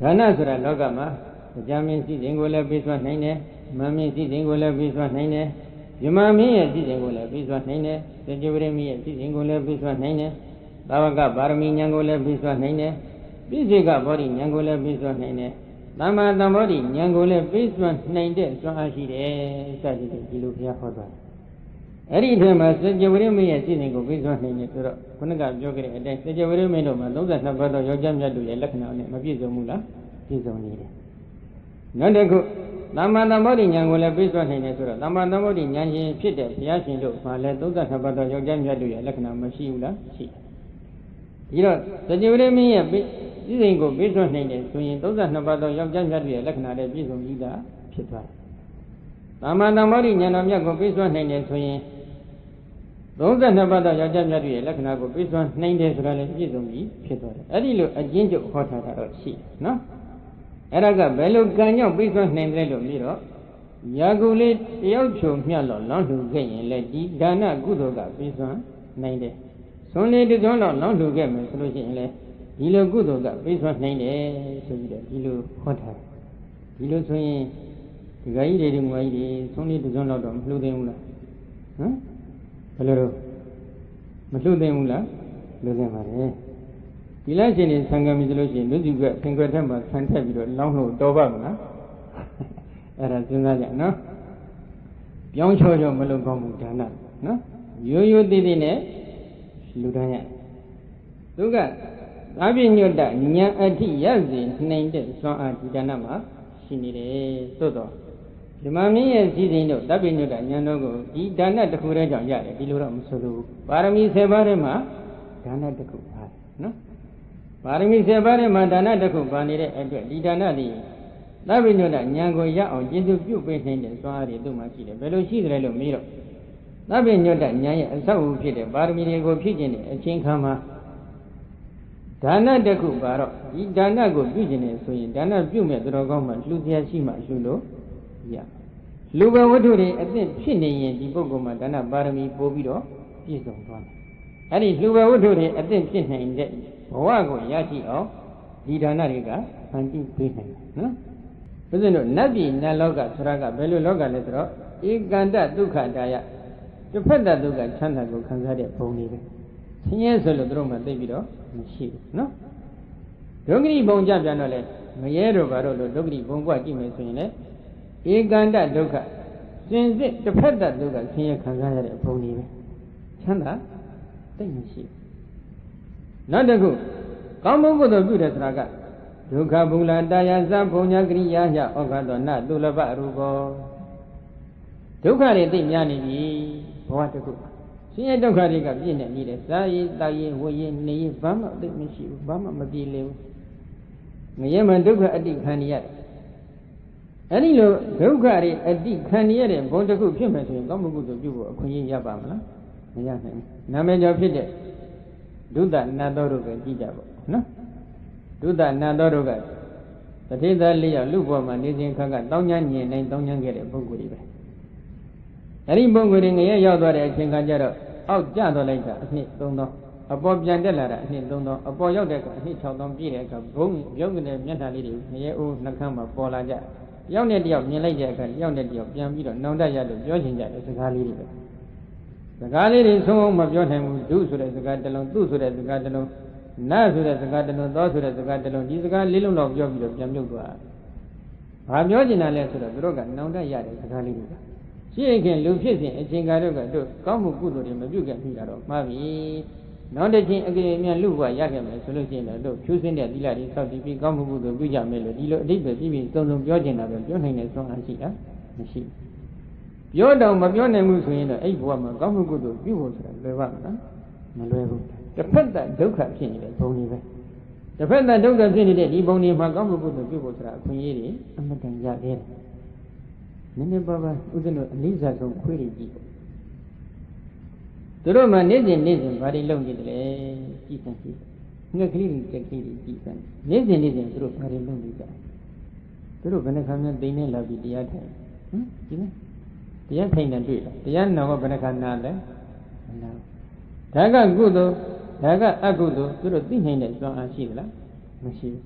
ဌာနဆိုတာလောကမှာကြာမင်းစီစဉ်ကိုလည်းပြီးစွာနိုင်တယ်မမင်းစီစဉ်ကိုလည်းပြီးစွာနိုင်တယ်ယမမင်းရဲ့စီစဉ်ကိုလည်းပြီးစွာနိုင်တယ်စေကြဝရမင်းရဲ့စီစဉ်ကိုလည်းပြီးစွာနိုင်တယ်သာဝကပါရမီဉာဏ်ကိုလည်းပြီးစွာနိုင်တယ်ပြည့်စေကဘောဓိဉာဏ်ကိုလည်းပြီးစွာနိုင်တယ်သမ္မာသမ္ဗောဓိဉာဏ်ကိုလည်းပြီးစွာနိုင်တဲ့စွမ်းအားရှိတယ်စသဖြင့်ဒီလိုဘုရားဟောသွားတယ် အဲ့ဒီထဲမှာစေကြဝရမင်းရဲ့စီစဉ်ကိုပြီးစွာနိုင်တယ်ဆိုတော့ခုနကပြောခဲ့တဲ့အတိုင်းစေကြဝရမင်းတို့မှာ32ဘတ်သောယောက်ျားမြတ်တို့ရဲ့လက္ခဏာနဲ့မပြည့်စုံဘူးလားပြည့်စုံနေတယ်နောက်တစ်ခုသမ္မာသမ္ဗောဓိဉာဏ်ကိုလည်းပြည့်စုံနိုင်တယ်ဆိုတော့သမ္မာသမ္ဗောဓိဉာဏ်ရှင်ဖြစ်တဲ့ဘုရားရှင်တို့မှာလည်း32ဘတ်သောယောက်ျားမြတ်တို့ရဲ့လက္ခဏာမရှိဘူးလားရှိတယ်ဒီတော့သကြဝရမင်းရဲ့ပြည့်စုံကိုပြည့်စုံနိုင်တယ်ဆိုရင်32ဘတ်သောယောက်ျားမြတ်တို့ရဲ့လက္ခဏာလည်းပြည့်စုံပြီးသားဖြစ်သွားတယ်သမ္မာသမ္ဗောဓိဉာဏ်တော်မြတ်ကိုပြည့်စုံနိုင်တယ်ဆိုရင် 32ဘတ်သောယောက်ျားမြတ်တို့ရဲ့လက္ခဏာကိုပြည့်စုံနိုင်တယ်ဆိုတာလည်းပြည့်စုံပြီးဖြစ်သွားတယ်အဲ့ဒီလိုအကျဉ်းချုပ်ဟောထားတာတော့ရှိတယ်နော်အဲ့ဒါကဘယ်လိုကံကြောင့်ပြည့်စုံနိုင်တယ်လို့ပြီးတော့ယာကုလေးတယောက်ချုံမြတ်လို့လောင်းလှူခဲ့ရင်လည်းဒီဒါနကုသိုလ်ကပြည့်စုံနိုင်တယ်။သွန်လေးတစ်စုံတော့လောင်းလှူခဲ့မယ်ဆိုလို့ရှိရင်လည်းဒီလိုကုသိုလ်ကပြည့်စုံနိုင်တယ်ဆိုပြီးတော့ဒီလိုဟောထားတယ်။ဒီလိုဆိုရင်ဒီကကြီးတွေဒီငွေကြီးတွေသွန်လေးတစ်စုံတော့တော့မလှူသိဘူးလား။ဟမ် ဘယ်လိုတော့မလှူသိဘူးလားလှူသိပါတယ်။ဒီလားရှင်နေဆံကံပြီဆိုလို့ရှိရင်လူစုကဆင်ခွက်ထက်မှာဆန်ထက်ပြီးတော့လောင်းလို့တော်ပါမလားအဲ့ဒါစဉ်းစားကြနော်ပြောင်းချောချောမလုပ်ကောင်းဘူးဒါနနော်ရိုးရိုးသေးသေးနဲ့လူတန်းရသူကသာပြညွတ်တဉာဏ်အဋ္ဌိရစေနိုင်တဲ့စွမ်းအားဒီဒါနမှာရှိနေတယ်သို့တော့ ဓမ္မမင်းရဲ့စည်းစိမ်တို့တပ်ပိညွတ်တဉာဏ်တော်ကိုဒီဒါနတစ်ခုတည်းကြောင့်ရတယ်ဒီလိုတော့မဆိုလို့ပါရမီ7ပါးထဲမှာဒါနတစ်ခုပါတယ်နော်ပါရမီ7ပါးထဲမှာဒါနတစ်ခုပါနေတဲ့အတွက်ဒီဒါနတွေသဗ္ဗညုတဉာဏ်ကိုရအောင်ကျေစုပြုပေးနိုင်တဲ့စွမ်းအားတွေသူ့မှာရှိတယ်ဘယ်လိုရှိတယ်လို့မေးတော့သဗ္ဗညုတဉာဏ်ရဲ့အဆောက်အဦဖြစ်တဲ့ပါရမီတွေကိုဖြည့်ခြင်းတဲ့အချင်းခါမှာဒါနတစ်ခုပါတော့ဒီဒါနကိုပြုခြင်းနဲ့ဆိုရင်ဒါနပြုမဲ့တော်ကောင်းမှလှူစရာရှိမှလှူလို့ရ လူဘဝတ္ထုတွေအသင့်ဖြစ်နေရင်ဒီပုဂ္ဂိုလ်မှာဒါနပါရမီပို့ပြီးတော့ပြည့်စုံသွားတယ်အဲ့ဒီလူဘဝတ္ထုတွေအသင့်ဖြစ်နိုင်တဲ့ဘဝကိုရရှိအောင်ဒီဒါနတွေကဖန်တီးပေးနိုင်တယ်နော်ဘုရားတို့နတ်ပြည်နတ်လောကဆိုတာကဘယ်လိုလောကလဲဆိုတော့ဧကန္တဒုက္ခတာယတစ်ဖက်တဒုက္ခချမ်းသာကိုခံစားတဲ့ဘုံတွေပဲဆင်းရဲဆိုလို့တို့မှသိပြီးတော့မရှိဘူးနော်ဒုက္ခရိဘုံကြပြန်တော့လေမရဲတော့ဘာလို့လို့ဒုက္ခရိဘုံကကြည့်မယ်ဆိုရင်လေ ဧကန္တဒုက္ခစင်စစ်တစ်ဖက်တဒုက္ခဆင်းရဲခံစားရတဲ့ဘုံတွေပဲချမ်းသာသိမရှိဘူးနောက်တစ်ခုကောင်းမှုကုသိုလ်ပြုတယ်ဆိုတာကဒုက္ခဘုလတာယသဘုံညာကရိယာယဩဃတောနသုလဘရူပောဒုက္ခတွေသိများနေပြီဘဝတစ်ခုဆင်းရဲဒုက္ခတွေကပြည့်နေနေတယ်စားရည်တာရည်ဝရည်နေရည်ဘာမှသိမရှိဘူးဘာမှမပြေလည်ဘူးငရဲမှဒုက္ခအတိခံရတယ် အဲ့ဒီလိုဒုက္ခတွေအတိခံရတဲ့ဘုံတစ်ခုဖြစ်မယ်ဆိုရင်ကောင်းမှုကုသိုလ်ပြုဖို့အခွင့်အရေးရပါမလားမရနိုင်ဘူးနာမည်ကျော်ဖြစ်တဲ့ဒုသနတ်တော်တို့ပဲကြည့်ကြပါနော်ဒုသနတ်တော်တို့ကတတိသလေးယောက်လူ့ဘဝမှာနေစဉ်ခါကတောင်းချမ်းညင်နိုင်တောင်းချမ်းခဲ့တဲ့ပုဂ္ဂိုလ်တွေပဲအဲ့ဒီပုဂ္ဂိုလ်တွေငရဲရောက်သွားတဲ့အချိန်ခါကျတော့အောက်ကျသွားလိုက်တာအနှစ်3000အပေါ်ပြန်တက်လာတာအနှစ်3000အပေါ်ရောက်တဲ့အခါအနှစ်6000ပြည့်တဲ့အခါဘုံရုပ်ကနေမျက်နှာလေးတွေငရဲအိုးနှကမ်းမှာပေါ်လာကြ ရောက်တဲ့တယောက်မြင်လိုက်တဲ့အခါရောက်တဲ့တယောက်ပြန်ပြီးတော့နောင်တရလို့ပြောချင်ကြတဲ့စကားလေးတွေပဲစကားလေးတွေဆုံးအောင်မပြောနိုင်ဘူးဒုဆိုတဲ့စကားတစ်လုံးသူဆိုတဲ့စကားတစ်လုံးနတ်ဆိုတဲ့စကားတစ်လုံးသောဆိုတဲ့စကားတစ်လုံးဒီစကားလေးလုံးတော့ပြောပြီးတော့ပြန်မြုပ်သွားဘာပြောချင်တာလဲဆိုတော့သူတို့ကနောင်တရတဲ့စကားလေးတွေကရှိခင်လူဖြစ်စဉ်အချိန်ကာတို့ကတို့ကောင်းမှုကုသိုလ်တွေမပြုတ်ခဲ့ပြီတာတော့မှားပြီ နောက်တစ်ချိန်အကြိမ်အမြန်လူဘဝရခဲ့မယ်ဆိုလို့ရှိရင်တော့ဖြူးစင်းတဲ့သီလတွေစောင့်တည်ပြီးကောင်းမှုကုသိုလ်ပြုကြမယ်လို့ဒီလိုအတိတ်ပဲပြည်ပြီးစုံစုံပြောချင်တာပဲပြောနိုင်တဲ့ဆွမ်းအားရှိတာမရှိပြောတော့မပြောနိုင်ဘူးဆိုရင်တော့အဲ့ဘဝမှာကောင်းမှုကုသိုလ်ပြုဖို့ဆိုတာလွယ်ပါမလားမလွယ်ဘူးတစ်ဖက်သက်ဒုက္ခဖြစ်နေတဲ့ဘုံတွေပဲတစ်ဖက်သက်ဒုက္ခဖြစ်နေတဲ့ဒီဘုံတွေမှာကောင်းမှုကုသိုလ်ပြုဖို့ဆိုတာအခွင့်အရေးတွေအမှန်တန်ရခဲ့တယ်နည်းနည်းပါးပါးဥစဉ်တို့အလေးစားဆုံးခွေးတွေကြည့် သူတို့မှနေ့စဉ်နေ့စဉ်ဘာတွေလုပ်နေတယ်လဲကြည့်စမ်းကြည့်ငှက်ကလေးတွေကြက်ကလေးတွေကြည့်စမ်းနေ့စဉ်နေ့စဉ်သူတို့ဘာတွေလုပ်နေကြသူတို့ဘယ်နှခါမှသိနေလာပြီးတရားထိုင်ဟမ်ဒီနေ့တရားထိုင်တယ်တွေ့လားတရားနာဟောဘယ်နှခါနာလဲမနာဒါကကုသိုလ်ဒါကအကုသိုလ်သူတို့သိနိုင်တဲ့စွမ်းအားရှိသလားမရှိဘူး